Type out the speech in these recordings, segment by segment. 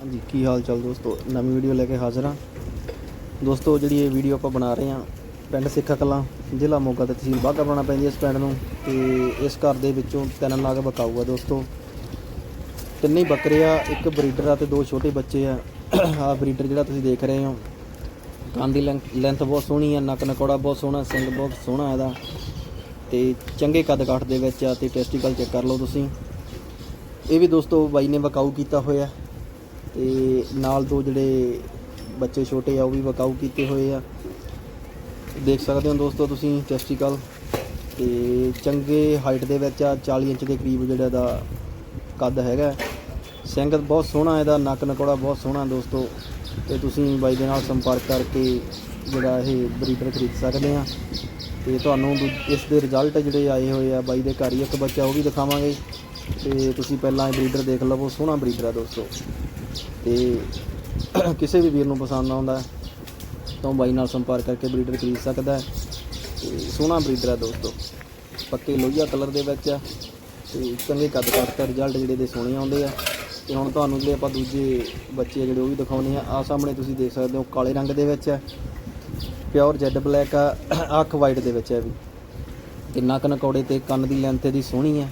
ਹਾਂਜੀ, ਕੀ ਹਾਲ ਚਾਲ ਦੋਸਤੋ? ਨਵੀਂ ਵੀਡੀਓ ਲੈ ਕੇ ਹਾਜ਼ਰ ਹਾਂ। ਦੋਸਤੋ, ਜਿਹੜੀ ਇਹ ਵੀਡੀਓ ਆਪਾਂ ਬਣਾ ਰਹੇ ਹਾਂ, ਪਿੰਡ ਸਿੱਖਾ ਕਲਾਂ, ਜ਼ਿਲ੍ਹਾ ਮੋਗਾ ਤੇ ਤਹਿਸੀਲ ਬਾਘਾ ਬਣਾਉਣਾ ਪੈਂਦੀ ਇਸ ਪਿੰਡ ਨੂੰ ਤੇ ਇਸ ਘਰ ਦੇ ਵਿੱਚੋਂ ਤਿੰਨ ਨਾਗ ਬਕਾਊ ਆ ਦੋਸਤੋ। ਤਿੰਨੇ ਹੀ ਬੱਕਰੇ ਆ, ਇੱਕ ਬਰੀਡਰ ਆ ਤੇ ਦੋ ਛੋਟੇ ਬੱਚੇ ਆ। ਆ ਬਰੀਡਰ ਜਿਹੜਾ ਤੁਸੀਂ ਦੇਖ ਰਹੇ ਹੋ ਕੰਨ ਦੀ ਲੈਂਥ ਬਹੁਤ ਸੋਹਣੀ ਆ, ਨੱਕ ਨਕੌੜਾ ਬਹੁਤ ਸੋਹਣਾ, ਸਿੰਗ ਬਹੁਤ ਸੋਹਣਾ ਇਹਦਾ। ਤੇ ਚੰਗੇ ਕੱਦ ਕਾਠ ਦੇ ਵਿੱਚ ਆ ਤੇ ਟੈਸਟੀਕਲ ਚੈੱਕ ਕਰ ਲਓ ਤੁਸੀਂ। ਇਹ ਵੀ ਦੋਸਤੋ ਬਾਈ ਨੇ ਵਕਾਊ ਕੀਤਾ ਹੋਇਆ। ਤੇ ਨਾਲ ਦੋ ਜਿਹੜੇ ਬੱਚੇ ਛੋਟੇ ਆ, ਉਹ ਵੀ ਵਕਾਊ ਕੀਤੇ ਹੋਏ ਆ। ਦੇਖ ਸਕਦੇ ਹੋ ਦੋਸਤੋ ਤੁਸੀਂ ਟੈਸਟੀਕਲ ਤੇ ਚੰਗੇ ਹਾਈਟ ਦੇ ਵਿੱਚ ਆ 40 ਇੰਚ ਦੇ ਕਰੀਬ ਜਿਹੜਾ ਦਾ ਕੱਦ ਹੈਗਾ। ਸਿੰਘ ਬਹੁਤ ਸੋਹਣਾ ਇਹਦਾ, ਨੱਕ ਨਕੌੜਾ ਬਹੁਤ ਸੋਹਣਾ ਦੋਸਤੋ। ਤੇ ਤੁਸੀਂ ਬਾਈ ਦੇ ਨਾਲ ਸੰਪਰਕ ਕਰਕੇ ਜਿਹੜਾ ਇਹ ਬਰੀਡਰ ਖਰੀਦ ਸਕਦੇ ਆ। ਤੇ ਤੁਹਾਨੂੰ ਦੂ- ਇਸ ਦੇ ਰਿਜ਼ਲਟ ਜਿਹੜੇ ਆਏ ਹੋਏ ਆ, ਬਾਈ ਦੇ ਘਰ ਹੀ ਇੱਕ ਬੱਚਾ ਉਹ ਵੀ ਦਿਖਾਵਾਂਗੇ। ਤੇ ਤੁਸੀਂ ਪਹਿਲਾਂ ਇਹ ਬਰੀਡਰ ਦੇਖ ਲਵੋ, ਸੋਹਣਾ ਬਰੀਡਰ ਆ ਦੋਸਤੋ। ਤੇ ਕਿਸੇ ਵੀ ਵੀਰ ਨੂੰ ਪਸੰਦ ਆਉਂਦਾ ਤਾਂ ਉਹ ਬਾਈ ਨਾਲ ਸੰਪਰਕ ਕਰਕੇ ਬਰੀਡਰ ਖਰੀਦ ਸਕਦਾ ਹੈ। ਤੇ ਸੋਹਣਾ ਬਰੀਡਰ ਆ ਦੋਸਤੋ। ਪੱਕੇ ਲੋਹੀਆ ਕਲਰ ਦੇ ਵਿੱਚ ਆ ਤੇ ਚੰਗੇ ਕੱਦ ਕੱਦ ਦਾ ਰਿਜ਼ਲਟ ਜਿਹੜੇ ਦੇ ਸੋਹਣੇ ਆਉਂਦੇ ਆ। ਤੇ ਹੁਣ ਤੁਹਾਨੂੰ ਜਿਹੜੇ ਆਪਾਂ ਦੂਜੇ ਬੱਚੇ ਆ ਜਿਹੜੇ ਉਹ ਵੀ ਦਿਖਾਉਣੇ ਆ ਆ ਸਾਹਮਣੇ ਤੁਸੀਂ ਦੇਖ ਸਕਦੇ ਹੋ ਕਾਲੇ ਰੰਗ ਦੇ ਵਿੱਚ ਆ। ਪਿਓਰ ਜੈਡ ਬਲੈਕ ਆ, ਅੱਖ ਵਾਈਟ ਦੇ ਵਿੱਚ ਆ ਵੀ। ਤੇ ਨੱਕ ਨਕੌੜੇ ਤੇ ਕੰਨ ਦੀ ਲੈਂਥ ਇਹਦੀ ਸੋਹਣੀ ਆ।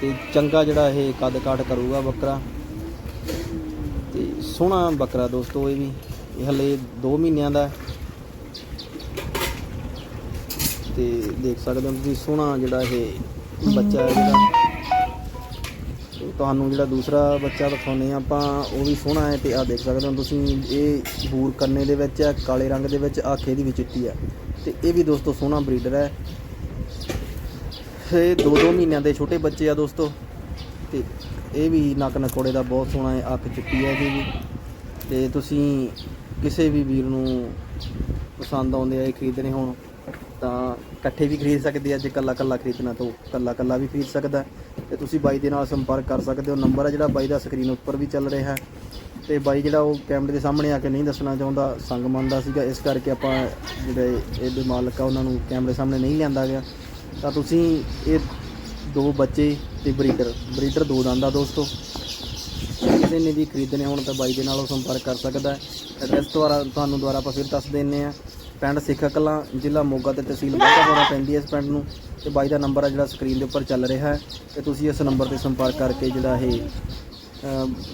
ਤੇ ਚੰਗਾ ਜਿਹੜਾ ਇਹ ਕੱਦ ਕਾਟ ਕਰੂਗਾ ਬੱਕਰਾ। ਸੋਹਣਾ ਬੱਕਰਾ ਦੋਸਤੋ ਇਹ ਵੀ, ਇਹ ਹਲੇ 2 ਮਹੀਨਿਆਂ ਦਾ ਹੈ। ਤੇ ਦੇਖ ਸਕਦੇ ਹੋ ਤੁਸੀਂ, ਸੋਹਣਾ ਜਿਹੜਾ ਇਹ ਬੱਚਾ ਹੈ ਜਿਹੜਾ। ਤੁਹਾਨੂੰ ਜਿਹੜਾ ਦੂਸਰਾ ਬੱਚਾ ਦਿਖਾਉਨੇ ਆ ਆਪਾਂ, ਉਹ ਵੀ ਸੋਹਣਾ ਹੈ ਤੇ ਆ ਦੇਖ ਸਕਦੇ ਹੋ ਤੁਸੀਂ, ਇਹ ਬੂਰ ਕੰਨੇ ਦੇ ਵਿੱਚ ਹੈ, ਕਾਲੇ ਰੰਗ ਦੇ ਵਿੱਚ ਆਖੇ ਦੀ ਵੀ ਚਿੱਟੀ ਹੈ। ਤੇ ਇਹ ਵੀ ਦੋਸਤੋ ਸੋਹਣਾ ਬਰੀਡਰ ਹੈ। ਇਹ ਦੋ ਦੋ ਮਹੀਨਿਆਂ ਦੇ ਛੋਟੇ ਬੱਚੇ ਆ ਦੋਸਤੋ। ਤੇ ਇਹ ਵੀ ਨੱਕ ਨਕੋੜੇ ਦਾ ਬਹੁਤ ਸੋਹਣਾ ਹੈ ਅੱਖ ਚਿੱਟੀ ਹੈ ਇਹਦੀ ਵੀ। ਤੇ ਤੁਸੀਂ ਕਿਸੇ ਵੀ ਵੀਰ ਨੂੰ ਪਸੰਦ ਆਉਂਦੇ ਆ ਇਹ ਖਰੀਦਣੇ ਹੋਣ, ਤਾਂ ਇਕੱਠੇ ਵੀ ਖਰੀਦ ਸਕਦੇ ਆ, ਜੇ ਕੱਲਾ ਕੱਲਾ ਖਰੀਦਣਾ ਤਾਂ ਕੱਲਾ ਕੱਲਾ ਵੀ ਖਰੀਦ ਸਕਦਾ ਹੈ। ਤੇ ਤੁਸੀਂ ਬਾਈ ਦੇ ਨਾਲ ਸੰਪਰਕ ਕਰ ਸਕਦੇ ਹੋ। ਨੰਬਰ ਹੈ ਜਿਹੜਾ ਬਾਈ ਦਾ ਸਕਰੀਨ ਉੱਪਰ ਵੀ ਚੱਲ ਰਿਹਾ ਹੈ। ਤੇ ਬਾਈ ਜਿਹੜਾ ਉਹ ਕੈਮਰੇ ਦੇ ਸਾਹਮਣੇ ਆ ਕੇ ਨਹੀਂ ਦੱਸਣਾ ਚਾਹੁੰਦਾ, ਸੰਗ ਮੰਨਦਾ ਸੀਗਾ, ਇਸ ਕਰਕੇ ਆਪਾਂ ਜਿਹੜੇ ਇਹਦੇ ਮਾਲਕ ਆ, ਉਹਨਾਂ ਨੂੰ ਕੈਮਰੇ ਸਾਹਮਣੇ ਨਹੀਂ ਲਿਆਂਦਾ ਗਿਆ। ਤਾਂ ਤੁਸੀਂ ਇਹ ਦੋ ਬੱਚੇ ਤੇ ਬਰੀਡਰ ਬਰੀਡਰ ਦੋ ਦੰਦ ਦੋਸਤੋ। ਕਿਸੇ ਨੇ ਵੀ ਖਰੀਦਣੇ ਹੋਣ ਤਾਂ ਬਾਈ ਦੇ ਨਾਲ ਉਹ ਸੰਪਰਕ ਕਰ ਸਕਦਾ ਹੈ। ਐਡਰੈਸ ਦੁਆਰਾ, ਤੁਹਾਨੂੰ ਦੁਆਰਾ ਆਪਾਂ ਫਿਰ ਦੱਸ ਦਿੰਨੇ ਆ ਪਿੰਡ ਸਿੱਖਾ ਕਲਾਂ ਜ਼ਿਲ੍ਹਾ ਮੋਗਾ ਤੇ ਤਹਿਸੀਲ ਬਾਘਾਪੁਰਾ ਪੈਂਦੀ ਹੈ ਇਸ ਪਿੰਡ ਨੂੰ। ਤੇ ਬਾਈ ਦਾ ਨੰਬਰ ਆ ਜਿਹੜਾ ਸਕਰੀਨ ਦੇ ਉੱਪਰ ਚੱਲ ਰਿਹਾ ਹੈ। ਤੇ ਤੁਸੀਂ ਇਸ ਨੰਬਰ ਤੇ ਸੰਪਰਕ ਕਰਕੇ ਜਿਹੜਾ ਇਹ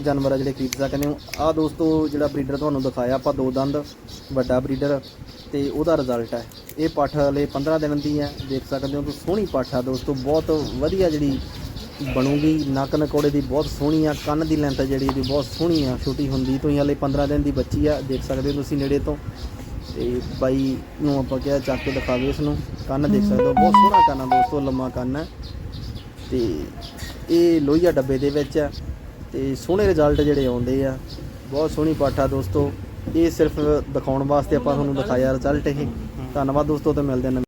ਜਾਨਵਰ ਆ ਜਿਹੜੇ ਖਰੀਦ ਸਕਦੇ ਹੋ। ਆ ਦੋਸਤੋ, ਜਿਹੜਾ ਬਰੀਡਰ ਤੁਹਾਨੂੰ ਦਿਖਾਇਆ, ਆਪਾਂ ਦੋ ਦੰਦ, ਵੱਡਾ ਬਰੀਡਰ ਤੇ ਉਹਦਾ ਰਿਜ਼ਲਟ ਹੈ। ਇਹ ਪੱਠ ਹਲੇ 15 ਦਿਨ ਦੀ ਹੈ, ਦੇਖ ਸਕਦੇ ਹੋ ਤੁਸੀਂ ਸੋਹਣੀ ਪੱਠ ਆ ਦੋਸਤੋ, ਬਹੁਤ ਵਧੀਆ ਜਿਹੜੀ ਬਣੂਗੀ, ਨੱਕ ਨਕੋੜੇ ਦੀ ਬਹੁਤ ਸੋਹਣੀ ਆ, ਕੰਨ ਦੀ ਲੈਂਥ ਜਿਹੜੀ ਇਹਦੀ ਬਹੁਤ ਸੋਹਣੀ ਆ, ਛੋਟੀ ਹੁੰਦੀ ਤੋਂ ਹੀ ਹਲੇ 15 ਦਿਨ ਦੀ ਬੱਚੀ ਆ, ਦੇਖ ਸਕਦੇ ਹੋ ਤੁਸੀਂ ਨੇੜੇ ਤੋਂ। ਤੇ ਬਾਈ ਨੂੰ ਆਪਾਂ ਕਿਹਾ ਚੱਕ ਕੇ ਦਿਖਾਵੇ ਇਸ ਨੂੰ ਕੰਨ ਦੇਖ ਸਕਦੇ ਹੋ, ਬਹੁਤ ਸੋਹਣਾ ਕੰਨ ਆ ਦੋਸਤੋ, ਲੰਮਾ ਕੰਨ ਹੈ। ਤੇ ਇਹ ਲੋਹੀਆ ਡੱਬੇ ਦੇ ਵਿੱਚ ਆ ਤੇ ਸੋਹਣੇ ਰਿਜ਼ਲਟ ਜਿਹੜੇ ਆਉਂਦੇ ਆ, ਬਹੁਤ ਸੋਹਣੀ ਪਾਠਾ ਦੋਸਤੋ। ਇਹ ਸਿਰਫ ਦਿਖਾਉਣ ਵਾਸਤੇ ਆਪਾਂ ਤੁਹਾਨੂੰ ਦਿਖਾਇਆ ਰਿਜ਼ਲਟ ਇਹ। ਧੰਨਵਾਦ ਦੋਸਤੋ ਤੇ ਮਿਲਦੇ ਹਾਂ